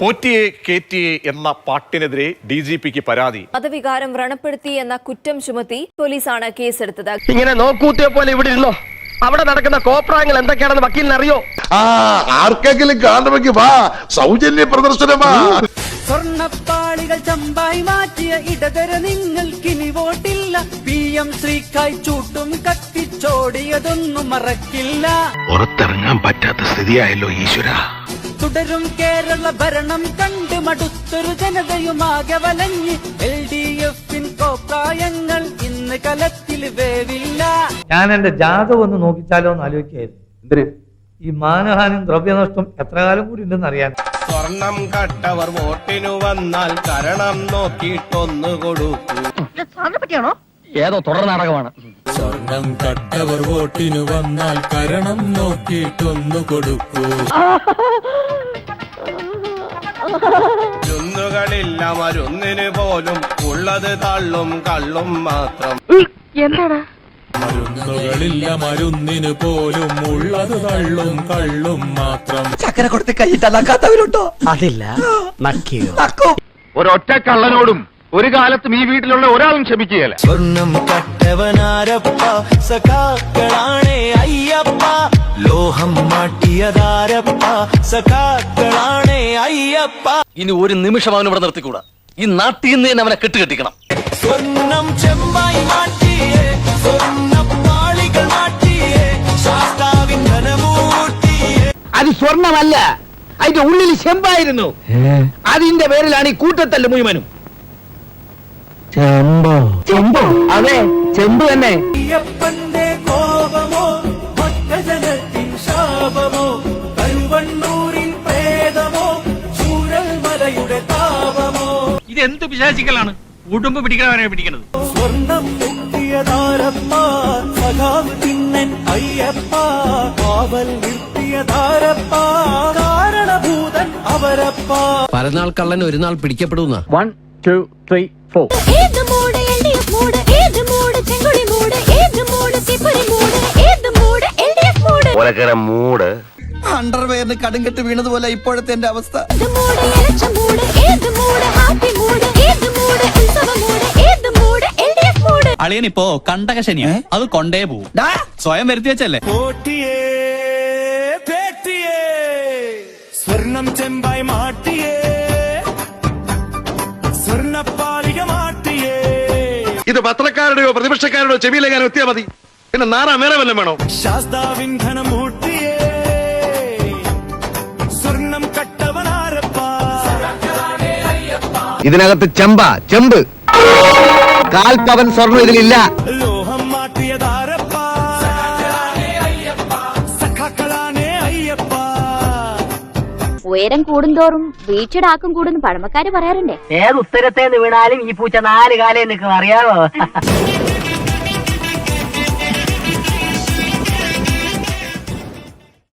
പോറ്റിയെ കേറ്റിയെ എന്ന പാട്ടിനെതിരെ D G പിക്ക് പരാതി. മതവികാരം വ്രണപ്പെടുത്തി എന്ന കുറ്റം ചുമത്തി പോലീസാണ് കേസെടുത്തത്. ഇങ്ങനെ നോക്കൂത്തിയ പോലെ ഇവിടെ ഇരുന്നോ? അവിടെ നടക്കുന്ന കോപ്രാങ്ങൾ എന്തൊക്കെയാണെന്ന് വക്കീലിന് അറിയോ ആ ആർക്കെങ്കിലും കാണണമെങ്കിൽ വാ. സൗജന്യ പ്രദർശനമാ സ്വർണപ്പാളികൾ ചമ്പായി മാറ്റിയ ഇടതര നിങ്ങൾക്കിനി വോട്ടില്ല. പി എം ശ്രീക്കായി ചൂട്ടും കത്തിച്ചോടിയതൊന്നും മറക്കില്ല. പുറത്തിറങ്ങാൻ പറ്റാത്ത സ്ഥിതിയായല്ലോ ഈശ്വര. തുടരും കേരള ഭരണം കണ്ട് മടുത്തൊരു ജനതയുമാകെ വലഞ്ഞ് എൽ ഡി എഫിൻ കോപ്രായങ്ങൾ ഇന്ന് കലത്തിൽ വേവില്ല. ഞാൻ എന്റെ ജാതകം ഒന്ന് നോക്കിച്ചാലോ എന്ന് ആലോചിക്കായിരുന്നു ഈ മാനഹാനും ദ്രവ്യനഷ്ടം എത്ര കാലം കൂടി ഉണ്ടെന്ന് അറിയാൻ. സ്വർണം കട്ടവർ വോട്ടിനു വന്നാൽ കരണം നോക്കിയിട്ടൊന്നു കൊടുക്കൂ. ഏതോ തുടർ നാടകമാണ്. സ്വർണം കട്ടവർ വോട്ടിനു വന്നാൽ കരണം നോക്കിയിട്ടൊന്നു കൊടുക്കൂ. ചുന്നുകളില്ല മരുന്നിന് പോലും ഉള്ളത് തള്ളും കള്ളും മാത്രം. എന്താണ് മരുന്നുകളില്ല മരുന്നിന് പോലും ഉള്ളത് തള്ളും കള്ളും മാത്രം. ചക്കര കൊടുത്ത് കൈയിട്ടല്ലാക്കാത്തവരുണ്ടോ അതില്ല. നക്കിയോ? ഒരൊറ്റ കള്ളനോടും ഒരു കാലത്തും ഈ വീട്ടിലുള്ള ഒരാളും ക്ഷമിക്കുകയല്ല. സ്വർണം കട്ടവനാരപ്പ സഖാക്കളാണേ അയ്യപ്പ. ലോഹം മാട്ടിയതാരപ്പ സഖാക്കളാണേ അയ്യപ്പ. ഇനി ഒരു നിമിഷം അവൻ ഇവിടെ നിർത്തിക്കൂടാ. ഈ നാട്ടിൽ നിന്ന് തന്നെ അവനെ കെട്ടുകെട്ടിക്കണം. സ്വർണം ചെമ്പായി മാറ്റിയേ സ്വർണപ്പാളികൾ മാറ്റിയേ ശാസ്താവിൻ ധനമൂർത്തിയേ. അത് സ്വർണമല്ല അതിന്റെ ഉള്ളിൽ ചെമ്പായിരുന്നു. അതിന്റെ പേരിലാണ് ഈ കൂട്ടത്തല്ല മുഴുവനും. ചെമ്പോ. ചെമ്പോ? അതെ ചെമ്പ് തന്നെ. അയ്യപ്പന്റെ കോപമോ ഭക്തജനത്തിൻ ശാപമോ കരുവണ്ണൂരിൻ പ്രേതമോ ചൂരൽമലയുടെ താപമോ? ഇത് പിശാചിക്കലാണ്? ഉടുമ്പ് പിടിക്കണവരെ പിടിക്കണത് സ്വർണം മുട്ടിയതാരപ്പ സഖാവ് തിന്നൻ അയ്യപ്പ കാവൽ നിർത്തിയതാരപ്പ കാരണഭൂതൻ അവരപ്പ പരനാൾ കള്ളൻ ഒരു നാൾ പിടിക്കപ്പെടുന്ന വൺ ടു ത്രീ ഫോർ ഏത് മൂട് അണ്ടർവെയറിന് കടുങ്കെട്ട് വീണതുപോലെ ഇപ്പോഴത്തെ എന്റെ അവസ്ഥ. അളിയനിപ്പോ കണ്ടകശനിയാ അത് കൊണ്ടേ പോവും. സ്വയം വരുത്തി വെച്ചല്ലേ? സ്വർണം ചെമ്പായി മാട്ടിയേ. മാട്ടിയേ ഇത് പത്രക്കാരുടെയോ പ്രതിപക്ഷക്കാരുടെയോ ചെവിയിലേക്കാനോ എത്തിയാ മതി. പിന്നെ നാറാ വേറെ വല്ലതും വേണോ? ശാസ്താവിൻ ധനമൂർത്തിയേ. സ്വർണം കട്ടവനാരപ്പ ഇതിനകത്ത് ചെമ്പ ചെമ്പ്. കാൽ പവൻ സ്വർണം ഇതിലില്ല. ലോഹം മാട്ടിയ സഖാക്കളാണേ ഉയരം കൂടുന്തോറും വീഴ്ചയുടെ കൂടുന്നു. പഴമക്കാര് പറയാറുണ്ടേ. ഏത് ഉത്തരത്തേന്ന് വീണാലും ഈ പൂച്ച നാല് കാലേ നിൽക്കും അറിയാമോ